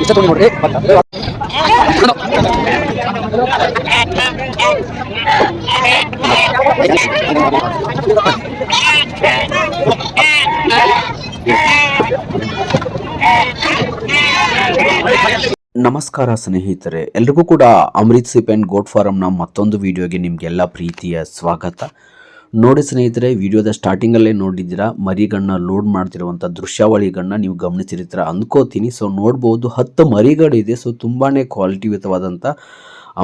ಇಷ್ಟ ತೊಗೊಂಡು ನೋಡ್ರಿ ನಮಸ್ಕಾರ ಸ್ನೇಹಿತರೆ ಎಲ್ರಿಗೂ ಕೂಡ ಅಮೃತ್ ಸಿಪ್ ಆ್ಯಂಡ್ ಗೋಟ್ ಫಾರಮ್ನ ಮತ್ತೊಂದು ವಿಡಿಯೋಗೆ ನಿಮಗೆಲ್ಲ ಪ್ರೀತಿಯ ಸ್ವಾಗತ. ನೋಡಿ ಸ್ನೇಹಿತರೆ, ವಿಡಿಯೋದ ಸ್ಟಾರ್ಟಿಂಗಲ್ಲೇ ನೋಡಿದ್ದೀರಾ? ಮರಿಗಳನ್ನ ಲೋಡ್ ಮಾಡ್ತಿರುವಂಥ ದೃಶ್ಯಾವಳಿಗಳನ್ನ ನೀವು ಗಮನಿಸಿರ್ತೀರ? ಅಂದ್ಕೋತೀನಿ ಸೊ ನೋಡ್ಬೋದು, ಹತ್ತು ಮರಿಗಳಿದೆ. ಸೊ ತುಂಬಾ ಕ್ವಾಲಿಟಿಯುತವಾದಂಥ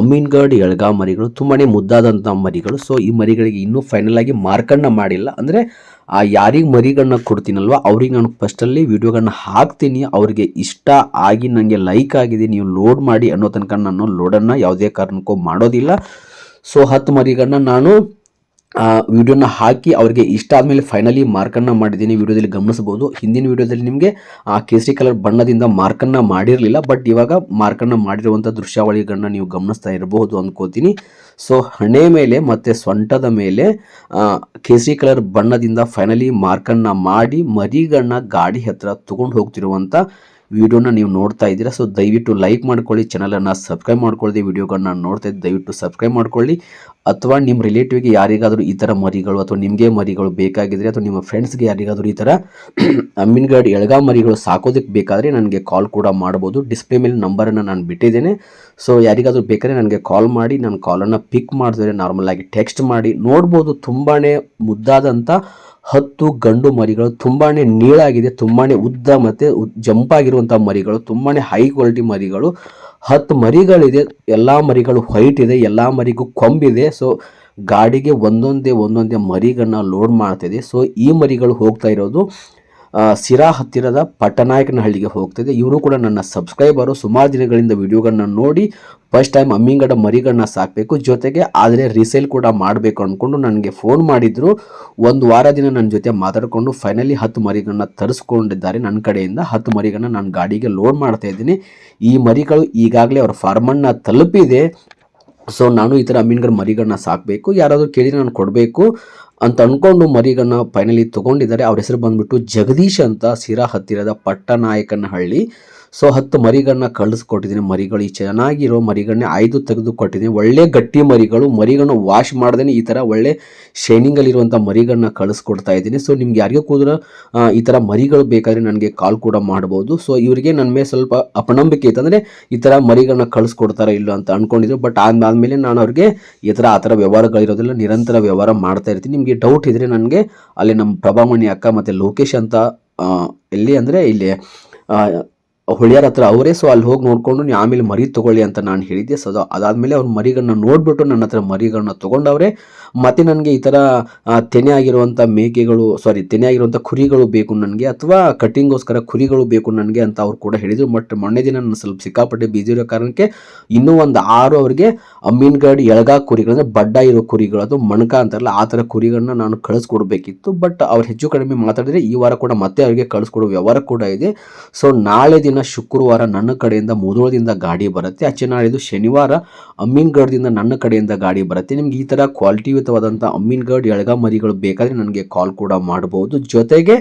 ಅಮ್ಮಿನ್ಗಡ್ ಎಳ್ಗಾ ಮರಿಗಳು ತುಂಬಾ ಮುದ್ದಾದಂಥ ಮರಿಗಳು. ಸೊ ಈ ಮರಿಗಳಿಗೆ ಇನ್ನೂ ಫೈನಲ್ ಆಗಿ ಮಾಡಿಲ್ಲ. ಅಂದರೆ, ಆ ಯಾರಿಗೆ ಮರಿಗಳನ್ನ ಕೊಡ್ತೀನಲ್ವ? ಅವ್ರಿಗೆ ನಾನು ಫಸ್ಟಲ್ಲಿ ವೀಡಿಯೋಗಳನ್ನ ಹಾಕ್ತೀನಿ. ಅವರಿಗೆ ಇಷ್ಟ ಆಗಿ ನನಗೆ ಲೈಕ್ ಆಗಿದೆ, ನೀವು ಲೋಡ್ ಮಾಡಿ ಅನ್ನೋ ತನಕ ನಾನು ಲೋಡನ್ನು ಯಾವುದೇ ಕಾರಣಕ್ಕೂ ಮಾಡೋದಿಲ್ಲ. ಸೊ ಹತ್ತು ಮರಿಗಳನ್ನ ನಾನು ವಿಡಿಯೋನ ಹಾಕಿ ಅವರಿಗೆ ಇಷ್ಟ ಆದಮೇಲೆ ಫೈನಲಿ ಮಾರ್ಕನ್ನು ಮಾಡಿದ್ದೀನಿ ವಿಡಿಯೋದಲ್ಲಿ ಗಮನಿಸಬಹುದು. ಹಿಂದಿನ ವಿಡಿಯೋದಲ್ಲಿ ನಿಮಗೆ, ಆ, ಕೇಸರಿ ಕಲರ್ ಬಣ್ಣದಿಂದ ಮಾರ್ಕನ್ನು ಮಾಡಿರಲಿಲ್ಲ ಬಟ್ ಇವಾಗ ಮಾರ್ಕನ್ನು ಮಾಡಿರುವಂಥ ದೃಶ್ಯಾವಳಿಗಳನ್ನ ನೀವು ಗಮನಿಸ್ತಾ ಇರಬಹುದು ಅಂದ್ಕೋತೀನಿ ಸೊ ಹಣೆ ಮೇಲೆ ಮತ್ತು ಸೊಂಟದ ಮೇಲೆ ಕೇಸರಿ ಕಲರ್ ಬಣ್ಣದಿಂದ ಫೈನಲಿ ಮಾರ್ಕನ್ನು ಮಾಡಿ ಮರಿಗಳನ್ನ ಗಾಡಿ ಹತ್ರ ತಗೊಂಡು ಹೋಗ್ತಿರುವಂಥ ವಿಡಿಯೋನ ನೀವು ನೋಡ್ತಾ ಇದ್ದೀರಾ ಸೊ ದಯವಿಟ್ಟು ಲೈಕ್ ಮಾಡ್ಕೊಳ್ಳಿ ಚಾನಲನ್ನು ಸಬ್ಸ್ಕ್ರೈಬ್ ಮಾಡ್ಕೊಳ್ಳಿ ವಿಡಿಯೋಗಳನ್ನ ನೋಡ್ತಾ ಇದ್ದೆ ದಯವಿಟ್ಟು ಸಬ್ಸ್ಕ್ರೈಬ್ ಮಾಡ್ಕೊಳ್ಳಿ. ಅಥವಾ ನಿಮ್ಮ ರಿಲೇಟಿವ್ಗೆ ಯಾರಿಗಾದರೂ ಈ ಥರ ಮರಿಗಳು ಅಥವಾ ನಿಮಗೆ ಮರಿಗಳು ಬೇಕಾಗಿದ್ರೆ ಅಥವಾ ನಿಮ್ಮ ಫ್ರೆಂಡ್ಸ್ಗೆ ಯಾರಿಗಾದರೂ ಈ ಥರ ಅಮ್ಮಿನ್ಗಡ್ ಎಳಗಾ ಮರಿಗಳು ಸಾಕೋದಕ್ಕೆ ಬೇಕಾದರೆ ನನಗೆ ಕಾಲ್ ಕೂಡ ಮಾಡ್ಬೋದು. ಡಿಸ್ಪ್ಲೇ ಮೇಲೆ ನಂಬರನ್ನು ನಾನು ಬಿಟ್ಟಿದ್ದೇನೆ. ಸೊ ಯಾರಿಗಾದರೂ ಬೇಕಾದರೆ ನನಗೆ ಕಾಲ್ ಮಾಡಿ, ನಾನು ಕಾಲನ್ನು ಪಿಕ್ ಮಾಡಿದ್ರೆ ನಾರ್ಮಲ್ ಆಗಿ ಟೆಕ್ಸ್ಟ್ ಮಾಡಿ. ನೋಡ್ಬೋದು ತುಂಬಾ ಮುದ್ದಾದಂಥ ಹತ್ತು ಗಂಡು ಮರಿಗಳು, ತುಂಬಾನೇ ನೀಳಾಗಿದೆ, ತುಂಬಾನೇ ಉದ್ದ ಮತ್ತೆ ಜಂಪ್ ಆಗಿರುವಂಥ ಮರಿಗಳು, ತುಂಬಾನೇ ಹೈ ಕ್ವಾಲಿಟಿ ಮರಿಗಳು. ಹತ್ತು ಮರಿಗಳಿದೆ, ಎಲ್ಲ ಮರಿಗಳು ವೈಟ್ ಇದೆ, ಎಲ್ಲ ಮರಿಗೂ ಕೊಂಬಿದೆ ಸೊ ಗಾಡಿಗೆ ಒಂದೊಂದೇ ಒಂದೊಂದೇ ಮರಿಗಳನ್ನ ಲೋಡ್ ಮಾಡ್ತಿದೆ ಸೊ ಈ ಮರಿಗಳು ಹೋಗ್ತಾ ಇರೋದು ಸಿರಾ ಹತ್ತಿರದ ಪಟ್ಟನಾಯಕನಹಳ್ಳಿಗೆ ಹೋಗ್ತಿದೆ. ಇವರು ಕೂಡ ನನ್ನ ಸಬ್ಸ್ಕ್ರೈಬರು. ಸುಮಾರು ದಿನಗಳಿಂದ ವಿಡಿಯೋಗಳನ್ನ ನೋಡಿ ಫಸ್ಟ್ ಟೈಮ್ ಅಮ್ಮಿಂಗಡ ಮರಿಗಳನ್ನ ಸಾಕಬೇಕು. ಜೊತೆಗೆ ಆದರೆ ರೀಸೇಲ್ ಕೂಡ ಮಾಡಬೇಕು ಅಂದ್ಕೊಂಡು ನನಗೆ ಫೋನ್ ಮಾಡಿದ್ರು. ಒಂದು ವಾರ ದಿನ ನನ್ನ ಜೊತೆ ಮಾತಾಡಿಕೊಂಡು ಫೈನಲಿ ಹತ್ತು ಮರಿಗಳನ್ನ ತರಿಸ್ಕೊಂಡಿದ್ದಾರೆ ನನ್ನ ಕಡೆಯಿಂದ. ಹತ್ತು ಮರಿಗಳನ್ನ ನಾನು ಗಾಡಿಗೆ ಲೋಡ್ ಮಾಡ್ತಾ ಇದ್ದೀನಿ. ಈ ಮರಿಗಳು ಈಗಾಗಲೇ ಅವ್ರ ಫಾರ್ಮನ್ನು ತಲುಪಿದೆ. ಸೊ ನಾನು ಈ ಥರ ಮೀನುಗಳ ಮರಿಗಳನ್ನ ಸಾಕಬೇಕು. ಯಾರಾದರೂ ಕೇಳಿದ್ರೆ ನಾನು ಕೊಡಬೇಕು ಅಂತ ಅಂದ್ಕೊಂಡು ಮರಿಗಳನ್ನ ಫೈನಲಿ ತೊಗೊಂಡಿದ್ದಾರೆ. ಅವ್ರ ಹೆಸರು ಬಂದುಬಿಟ್ಟು ಜಗದೀಶ್ ಅಂತ ಸಿರಾ ಹತ್ತಿರದ ಪಟ್ಟನಾಯಕನಹಳ್ಳಿ. ಸೊ ಹತ್ತು ಮರಿಗಳನ್ನ ಕಳಿಸ್ಕೊಟ್ಟಿದ್ದೀನಿ ಮರಿಗಳು. ಈ ಚೆನ್ನಾಗಿರೋ ಮರಿಗಳನ್ನೇ ಆಯ್ದು ತೆಗೆದು ಕೊಟ್ಟಿದ್ದೀನಿ ಒಳ್ಳೆ ಗಟ್ಟಿ ಮರಿಗಳು ಮರಿಗಳನ್ನ ವಾಶ್ ಮಾಡ್ದೇ ಈ ಥರ ಒಳ್ಳೆ ಶೈನಿಂಗಲ್ಲಿರುವಂಥ ಮರಿಗಳನ್ನ ಕಳಿಸ್ಕೊಡ್ತಾ ಇದ್ದೀನಿ. ಸೊ ನಿಮ್ಗೆ ಯಾರಿಗೂ ಆ, ಈ ಥರ ಮರಿಗಳು ಬೇಕಾದರೆ ನನಗೆ ಕಾಲ್ ಕೂಡ ಮಾಡ್ಬೋದು. ಸೊ ಇವರಿಗೆ ನನ್ನ ಮೇಲೆ ಸ್ವಲ್ಪ ಅಪನಂಬಿಕೆ ಇತ್ತು ಅಂದರೆ ಈ ಥರ ಮರಿಗಳನ್ನ ಕಳಿಸ್ಕೊಡ್ತಾರ ಇಲ್ಲ ಅಂತ ಅಂದ್ಕೊಂಡಿದ್ರು ಬಟ್ ಆದಮೇಲೆ ನಾನು ಅವ್ರಿಗೆ ಈ ಥರ ಆ ಥರ ವ್ಯವಹಾರಗಳಿರೋದಿಲ್ಲ ನಿರಂತರ ವ್ಯವಹಾರ ಮಾಡ್ತಾ ಇರ್ತೀನಿ. ನಿಮಗೆ ಡೌಟ್ ಇದ್ದರೆ ನನಗೆ ಅಲ್ಲಿ ನಮ್ಮ ಪ್ರಭಾಮಣಿ ಅಕ್ಕ ಮತ್ತು ಲೋಕೇಶ್ ಅಂತ ಎಲ್ಲಿ ಅಂದರೆ ಇಲ್ಲಿ ಹುಳಿಯಾರ ಹತ್ರ ಅವರೇ ಸೊ ಅಲ್ಲಿ ಹೋಗಿ ನೋಡ್ಕೊಂಡು ನೀವು ಆಮೇಲೆ ಮರಿ ತೊಗೊಳ್ಳಿ ಅಂತ ನಾನು ಹೇಳಿದ್ದೆ. ಸೊ ಅದು ಅದಾದಮೇಲೆ ಅವ್ರ ಮರಿಗಳನ್ನ ನೋಡಿಬಿಟ್ಟು ನನ್ನ ಹತ್ರ ಮರಿಗಳನ್ನ ತೊಗೊಂಡವ್ರೆ, ಮತ್ತೆ ನನಗೆ ಈ ಥರ ತೆನೆ ಆಗಿರುವಂಥ ಮೇಕೆಗಳು ಸಾರಿ ತೆನೆ ಆಗಿರುವಂಥ ಕುರಿಗಳು ಬೇಕು ನನಗೆ ಅಥವಾ ಕಟ್ಟಿಂಗೋಸ್ಕರ ಕುರಿಗಳು ಬೇಕು ನನಗೆ ಅಂತ ಅವ್ರು ಕೂಡ ಹೇಳಿದರು. ಬಟ್ ಮೊನ್ನೆ ದಿನ ನಾನು ಸ್ವಲ್ಪ ಸಿಕ್ಕಾಪಟ್ಟೆ ಬಿಸಿ ಇರೋ ಕಾರಣಕ್ಕೆ ಇನ್ನೂ ಒಂದು ಆರು ಅವರಿಗೆ ಅಮ್ಮಿನಗಡಿ ಎಳಗಾ ಕುರಿಗಳಂದ್ರೆ ಬಡ್ಡ ಇರೋ ಕುರಿಗಳು, ಅದು ಮಣಕ ಅಂತಾರಲ್ಲ ಆ ಥರ ಕುರಿಗಳನ್ನ ನಾನು ಕಳಿಸ್ಕೊಡ್ಬೇಕಿತ್ತು. ಬಟ್ ಅವ್ರು ಹೆಚ್ಚು ಕಡಿಮೆ ಮಾತಾಡಿದರೆ ಈ ವಾರ ಕೂಡ ಮತ್ತೆ ಅವರಿಗೆ ಕಳಿಸ್ಕೊಡೋ ವ್ಯವಹಾರ ಕೂಡ ಇದೆ. ಸೊ ನಾಳೆ ದಿನ ಶುಕ್ರವಾರ ನನ್ನ ಕಡೆಯಿಂದ ಮುಧೋಳದಿಂದ ಗಾಡಿ ಬರುತ್ತೆ. ಆಚೆ ನಾಳಿದ್ದು ಶನಿವಾರ ಅಮೀನ್ಗಢದಿಂದ ನನ್ನ ಕಡೆಯಿಂದ ಗಾಡಿ ಬರುತ್ತೆ. ನಿಮ್ಗೆ ಈ ಥರ ಕ್ವಾಲಿಟಿಯುತವಾದಂಥ ಅಮ್ಮಿನಗಡ್ ಎಳಗ ಮರಿಗಳು ಬೇಕಾದರೆ ನನಗೆ ಕಾಲ್ ಕೂಡ ಮಾಡ್ಬೋದು. ಜೊತೆಗೆ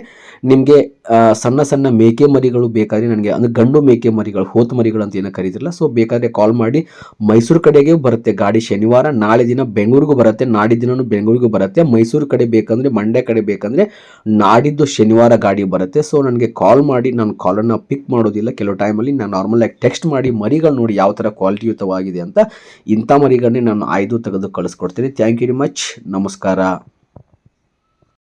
ನಿಮಗೆ ಸಣ್ಣ ಸಣ್ಣ ಮೇಕೆ ಮರಿಗಳು ಬೇಕಾದರೆ ನನಗೆ, ಅಂದರೆ ಗಂಡು ಮೇಕೆ ಮರಿಗಳು, ಹೋತ್ ಮರಿಗಳು ಅಂತ ಏನೋ ಕರೀತಿರಲ್ಲ ಸೊ ಬೇಕಾದರೆ ಕಾಲ್ ಮಾಡಿ. ಮೈಸೂರು ಕಡೆಗೆ ಬರುತ್ತೆ ಗಾಡಿ ಶನಿವಾರ, ನಾಳೆ ದಿನ ಬೆಂಗಳೂರಿಗೂ ಬರುತ್ತೆ ನಾಡಿದ ದಿನವೂ ಬೆಂಗಳೂರಿಗೂ ಬರುತ್ತೆ. ಮೈಸೂರು ಕಡೆ ಬೇಕಂದರೆ, ಮಂಡ್ಯ ಕಡೆ ಬೇಕಂದರೆ ನಾಡಿದ್ದು ಶನಿವಾರ ಗಾಡಿ ಬರುತ್ತೆ. ಸೊ ನನಗೆ ಕಾಲ್ ಮಾಡಿ, ನಾನು ಕಾಲನ್ನು ಪಿಕ್ ಮಾಡೋದಿಲ್ಲ. ಕೆಲವು ಟೈಮಲ್ಲಿ ನಾನು ನಾರ್ಮಲ್ ಆಗಿ ಟೆಕ್ಸ್ಟ್ ಮಾಡಿ ಮರಿಗಳು ನೋಡಿ ಯಾವ ಥರ ಕ್ವಾಲಿಟಿಯುತವಾಗಿದೆ ಅಂತ ಇಂಥ ಮರಿಗಳನ್ನೇ ನಾನು ಆಯ್ದು ತೆಗೆದು ಕಳಿಸ್ಕೊಡ್ತೀನಿ. ಥ್ಯಾಂಕ್ ಯು ವೆರಿ ಮಚ್ ನಮಸ್ಕಾರ.